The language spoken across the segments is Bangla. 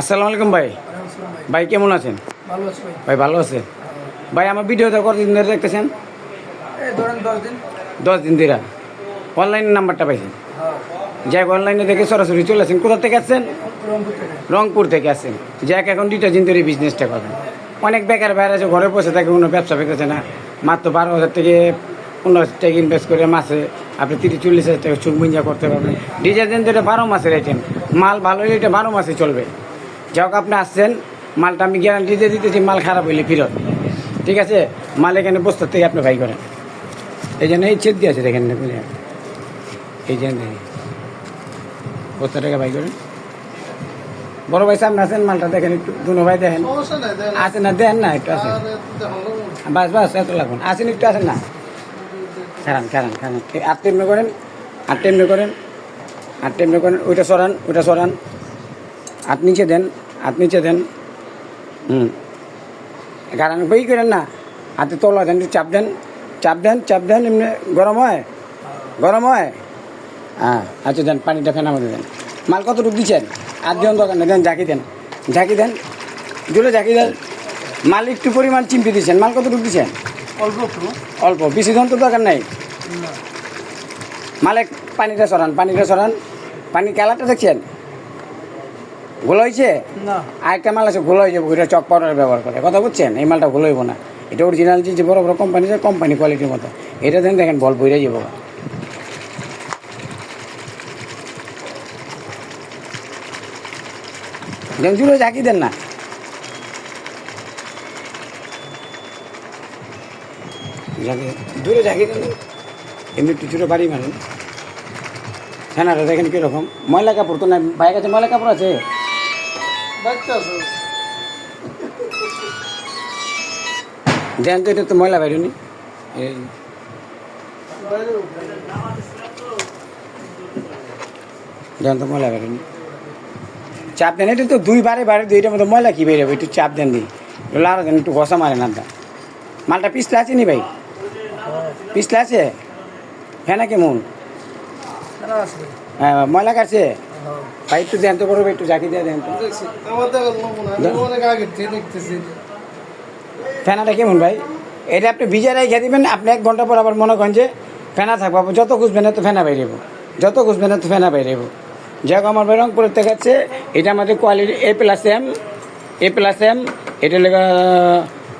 আসসালামু আলাইকুম ভাই। ভাই কেমন আছেন? ভাই। ভালো আছে? ভাই আমার ভিডিওটা কতদিন ধরে দেখতেছেন? দশ দিন। ধরে। অনলাইনে নাম্বারটা পাইছেন? হ্যাঁ। যাক অনলাইনে দেখে সরাসরি চলে আসেন। কোথা থেকে আসছেন? রংপুর থেকে। আসছেন যাক এখন দুইটা দিন ধরে বিজনেসটা করেন। অনেক বেকার বাইরে আছে ঘরে বসে থাকে কোনো ব্যবসা পেতেছে না। মাত্র বারো হাজার থেকে পনেরো হাজার টাকা ইনভেস্ট করে মাসে আপনি তিরিশ চল্লিশ হাজার টাকা সুখ মুঞ্জা করতে পারবেন। ডিজাইন তো এটা বারো মাসের আইটেম মাল ভালো হলে এটা বারো মাসে চলবে। যাক আপনি আসছেন মালটা আমি গ্যারান্টি দিয়ে দিতেছি মাল খারাপ হইলে ফিরত। ঠিক আছে? মাল এখানে বস্তার থেকে আপনি ভাই করেন। এই জন্য এই ছেদ দিয়ে আছে দেখেন? এই জন্য বস্তা টাকা ভাই করেন? বড় ভাই সামনে আছেন মালটা দেখেন একটু দুনো ভাই দেখেন। আসেন না দেন না একটু আসেন বাস বাস এত লাগুন আসেন একটু আসেন না? খারান খারান খারান। আট টেমনে করেন আট টেমনে করেন আট টেমনে করেন ওইটা সরান ওইটা সরান। হাত নিচে দেন। হাত নিচে দেন। হুম। গাড়ান বই করেন না হাতে তোলা দেন চাপ দেন চাপ দেন চাপ দেন এমনি গরম হয় গরম হয়। হ্যাঁ আচ্ছা দেন পানিটা ফেনার মধ্যে দেন। মাল কতটুকু দিচ্ছেন? আর দিন দোকান না দেন ঝাঁকি দেন ঝাঁকি দেন জুড়ে ঝাঁকি দেন। মাল একটু পরিমাণ চিম্পি দিচ্ছেন মাল কতটুকু দিচ্ছেন? অল্প অল্প বেশি জন তো দরকার নাই। না। মালে পানিটা সরান পানিটা সরান পানি কালারটা দেখছেন? গোলা হয়েছে? না। আরেকটা মাল আছে গোলা হয়ে যাবে ওইটা চক পাউডার ব্যবহার করে। কথা বুঝছেন? এই মালটা গোলা হইব না। এটা অরিজিনাল যে বড় বড় কোম্পানি আছে কোম্পানি কোয়ালিটির মতো। এটা দেন দেখেন বল বইরে যাব। দেন জুড়ে ঝাঁকি দেন না। দূরে ঝাঁকি দেন এমনি একটু জুড়ে বাড়ি মারেন। হ্যাঁ দেখেন কীরকম। ময়লা কাপড় তো না বাইক আছে ময়লা কাপড় আছে? দেন তো এটা তো ময়লা বাইরেনি দেন তো ময়লা বাইরেনি চাপ দেন এটা তো দুই বারে বারে দুইটার মধ্যে ময়লা কি বেরোবে একটু চাপ দেন দি। লাড়া দেন একটু ঘষা মারে না মালটা পিছলে আছে নি ভাই? পিছলে আছে? ফেনা কেমন কেন হ্যাঁ ময়লা কাটছে? হ্যাঁ ভাই একটু দেন তো বড় ভাই একটু জাকি দিয়ে দেন তো। অনেক থেকে দেখতেছি। ফেনাটা কেমন ভাই? এটা আপনি ভিজে রেখে দিবেন আপনি এক ঘণ্টা পর আবার মনে করেন যে ফেনা থাকব। যত খুঁজবেন তো ফেনা বাইরেব যত খুঁজবেন তো ফেনা বাইরেব যাক আমার ভাই রংপুরের দেখাচ্ছে এটা আমাদের quality A plus M A plus M এটা লেগে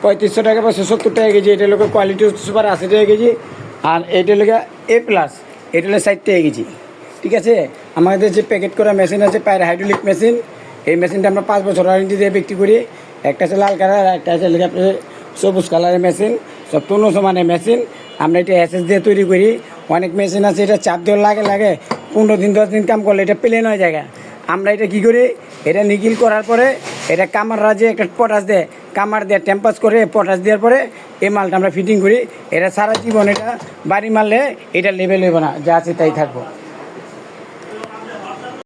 পঁয়ত্রিশশো টাকা পাঁচশো সত্তর টাকা কেজি। এটা লোকের কোয়ালিটি সুপার আশি টাকা কেজি। আর এটা লেগে এ প্লাস এটা হলো ষাট টাকা কেজি। ঠিক আছে? আমাদের যে প্যাকেট করা মেশিন আছে, পায়ের হাইড্রোলিক মেশিন এই মেশিনটা আমরা পাঁচ বছর ওয়ারেন্টি দিয়ে বিক্রি করি। একটা আছে লাল কালার একটা আছে সবুজ কালারের মেশিন সব পূর্ণ সমানের মেশিন আমরা এটা এসএস দিয়ে তৈরি করি। অনেক মেশিন আছে, এটা চাপ দেওয়ার লাগে লাগে। পনেরো দিন, দশ দিন কাম করলে এটা প্লেন হয়ে যায় আমরা এটা কি করি? এটা নিকিল করার পরে, এটা কামাররা যে একটা পটাশ দেয়, কামার দিয়ে টেম্পাস করে পটাশ দেওয়ার পরে, এই মালটা আমরা ফিটিং করি। এটা সারা জীবন এটা বাড়ি মারলে এটা লেভেল হইব না, যা আছে তাই থাকব।